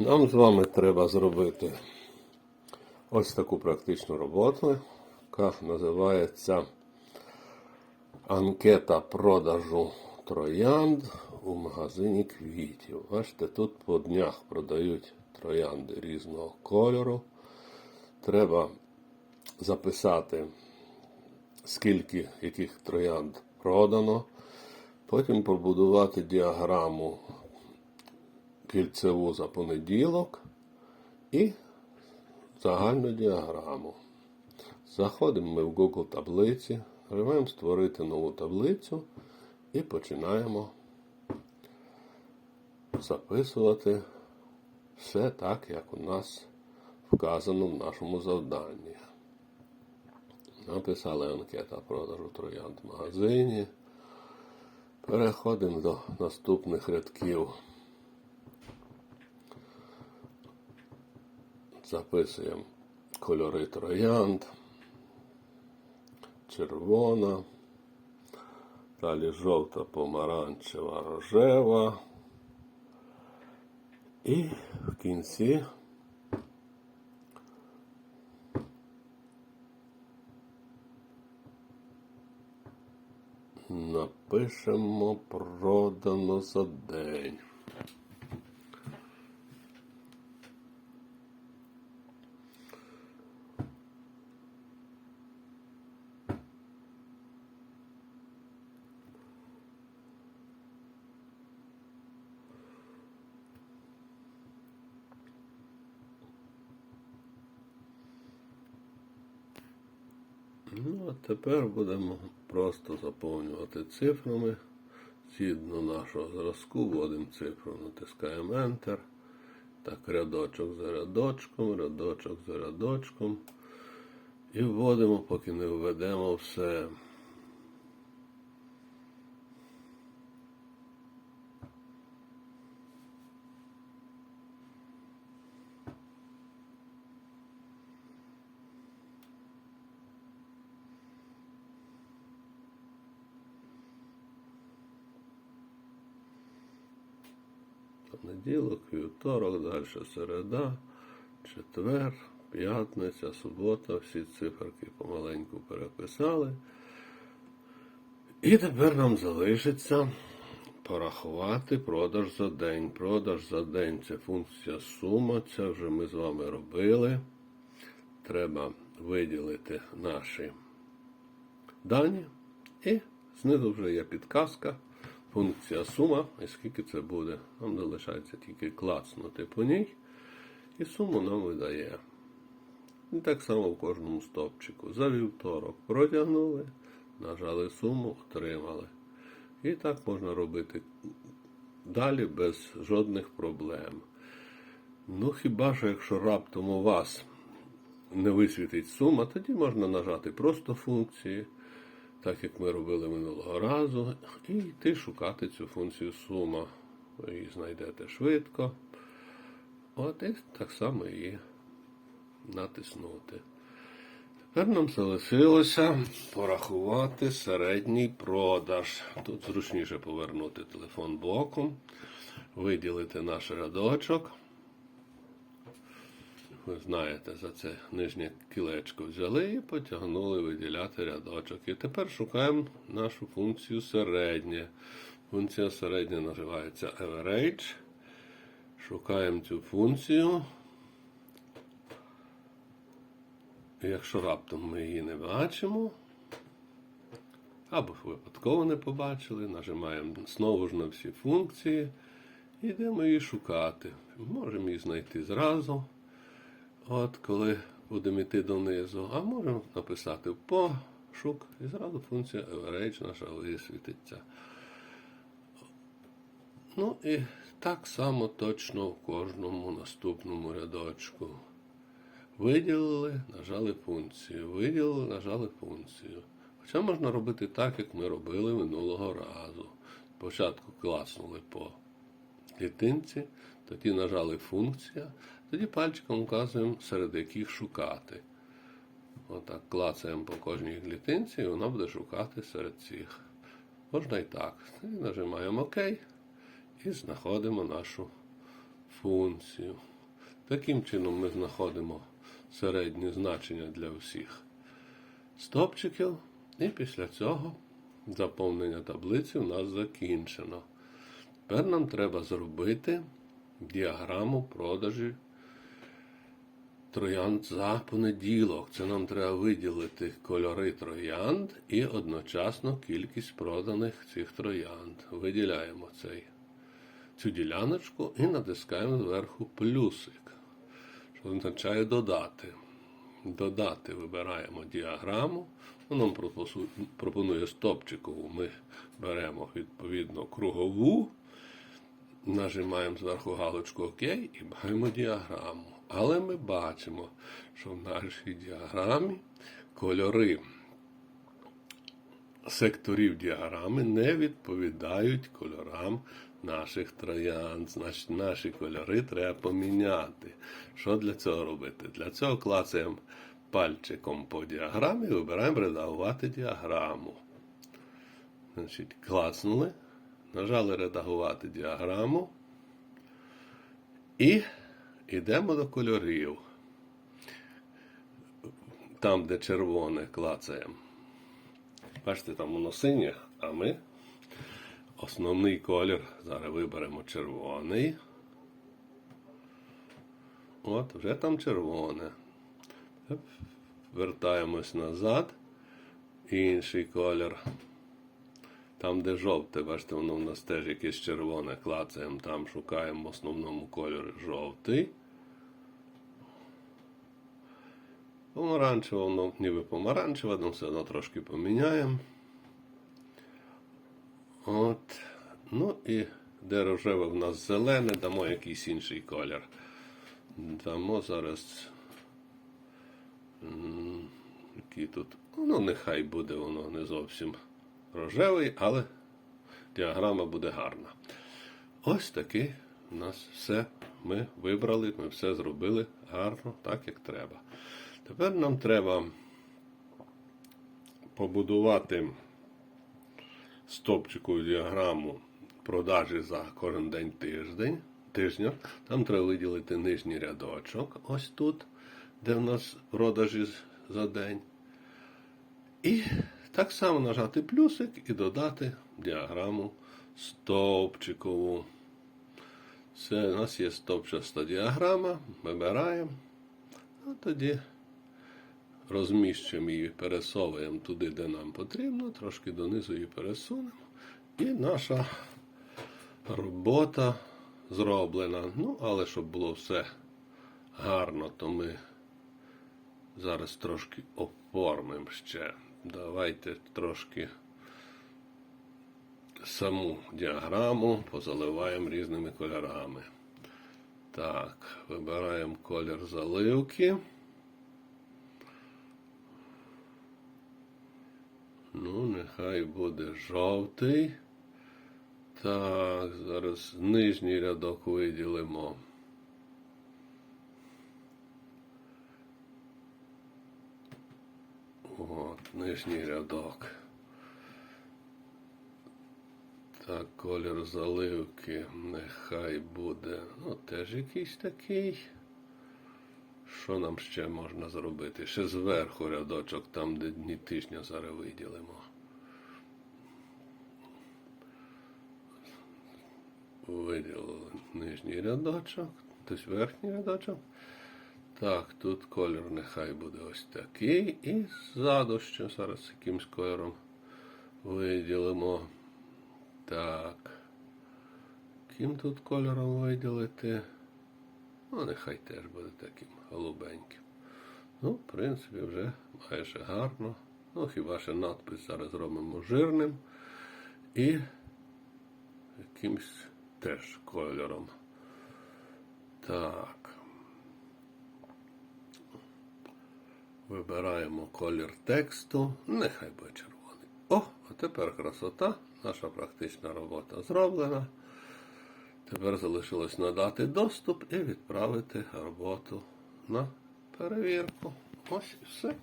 Нам з вами треба зробити ось таку практичну роботу, яка називається анкета продажу троянд у магазині квітів. Бачите, тут по днях продають троянди різного кольору. Треба записати, скільки яких троянд продано. Потім побудувати діаграму кільцеву за понеділок і загальну діаграму. Заходимо ми в Google таблиці, нажимаємо створити нову таблицю і починаємо записувати все так, як у нас вказано в нашому завданні. Написали анкета продажу троянд в магазині. Переходимо до наступних рядків. Записуємо кольори троянд, червона, далі жовта, помаранчева, рожева. І в кінці напишемо продано за день. Ну, а тепер будемо просто заповнювати цифрами. Згідно нашого зразку вводимо цифру, натискаємо Enter. Так, рядочок за рядочком, рядочок за рядочком. І вводимо, поки не введемо все. Понеділок, вівторок, далі середа, четвер, п'ятниця, субота. Всі циферки помаленьку переписали. І тепер нам залишиться порахувати продаж за день. Продаж за день це функція сума. Це вже ми з вами робили. Треба виділити наші дані. І знизу вже є підказка. Функція сума, і скільки це буде. Нам залишається тільки клацнути по ній, і суму нам видає. І так само в кожному стопчику. За вівторок протягнули, нажали суму, отримали. І так можна робити далі без жодних проблем. Ну, хіба що якщо раптом у вас не висвітить сума, тоді можна нажати просто функції так як ми робили минулого разу, і йти шукати цю функцію сума. Ви її знайдете швидко. От і так само її натиснути. Тепер нам залишилося порахувати середній продаж. Тут зручніше повернути телефон боком, виділити наш рядочок. Ви знаєте, за це нижнє кілечко взяли і потягнули виділяти рядочок. І тепер шукаємо нашу функцію середнє. Функція середня називається average. Шукаємо цю функцію. Якщо раптом ми її не бачимо, або випадково не побачили, нажимаємо знову ж на всі функції йдемо її шукати. Можемо її знайти зразу. От коли будемо йти донизу, а можемо написати пошук і зразу функція average наша висвітиться. Ну і так само точно в кожному наступному рядочку. Виділили, нажали функцію. Виділили, нажали функцію. Хоча можна робити так, як ми робили минулого разу. Спочатку класнули по клітинці, тоді нажали функція, тоді пальчиком вказуємо, серед яких шукати. Отак клацаємо по кожній клітинці, і вона буде шукати серед цих. Можна і так. І нажимаємо ОК і знаходимо нашу функцію. Таким чином ми знаходимо середні значення для всіх стопчиків. І після цього заповнення таблиці у нас закінчено. Тепер нам треба зробити діаграму продажі троянд за понеділок. Це нам треба виділити кольори троянд і одночасно кількість проданих цих троянд. Виділяємо цей, цю діляночку і натискаємо зверху плюсик, що означає додати. Додати вибираємо діаграму. Нам пропонує стопчикову. Ми беремо відповідно кругову, нажимаємо зверху галочку ОК і маємо діаграму. Але ми бачимо, що в нашій діаграмі кольори секторів діаграми не відповідають кольорам наших троянд. Значить, наші кольори треба поміняти. Що для цього робити? Для цього клацаємо пальчиком по діаграмі і вибираємо редагувати діаграму. Значить, клацнули, нажали редагувати діаграму. І йдемо до кольорів. Там, де червоне клацаємо. Бачите, там воно синє, а ми основний колір. Зараз виберемо червоний. От, вже там червоне. Вертаємось назад. Інший колір. Там, де жовте, бачите, воно в нас теж якесь червоне клацаємо, там шукаємо в основному кольорі жовтий. Помаранчево, воно ніби помаранчеве, але все одно трошки поміняємо. От. Ну і де рожеве в нас зелене, дамо якийсь інший колір. Дамо зараз. Який тут. Ну, нехай буде воно не зовсім рожевий, але діаграма буде гарна. Ось таки у нас все ми вибрали, ми все зробили гарно, так як треба. Тепер нам треба побудувати стопчикову діаграму продажі за кожен день тиждень, тижня. Там треба виділити нижній рядочок, ось тут, де в нас продажі за день. І так само нажати плюсик і додати діаграму стовпчикову. Це у нас є стовпчаста діаграма. Вибираємо. А тоді розміщуємо її, пересовуємо туди, де нам потрібно, трошки донизу її пересунемо. І наша робота зроблена. Ну, але щоб було все гарно, то ми зараз трошки оформимо ще. Давайте трошки саму діаграму позаливаємо різними кольорами. Так, вибираємо колір заливки. Ну, нехай буде жовтий. Так, зараз нижній рядок виділимо. От, нижній рядок. Так, колір заливки нехай буде. Ну, теж якийсь такий. Що нам ще можна зробити? Ще зверху рядочок, там, де дні тижня зараз виділимо. Виділили нижній рядочок, тобто верхній рядочок. Так, тут колір нехай буде ось такий. І ззаду ще зараз якимсь кольором виділимо. Так. Яким тут кольором виділити? Ну, нехай теж буде таким голубеньким. Ну, в принципі, вже майже гарно. Ну, хіба ще надпис зараз зробимо жирним і якимсь теж кольором. Так. Вибираємо колір тексту. Нехай буде червоний. О, а тепер красота. Наша практична робота зроблена. Тепер залишилось надати доступ і відправити роботу на перевірку. Ось і все.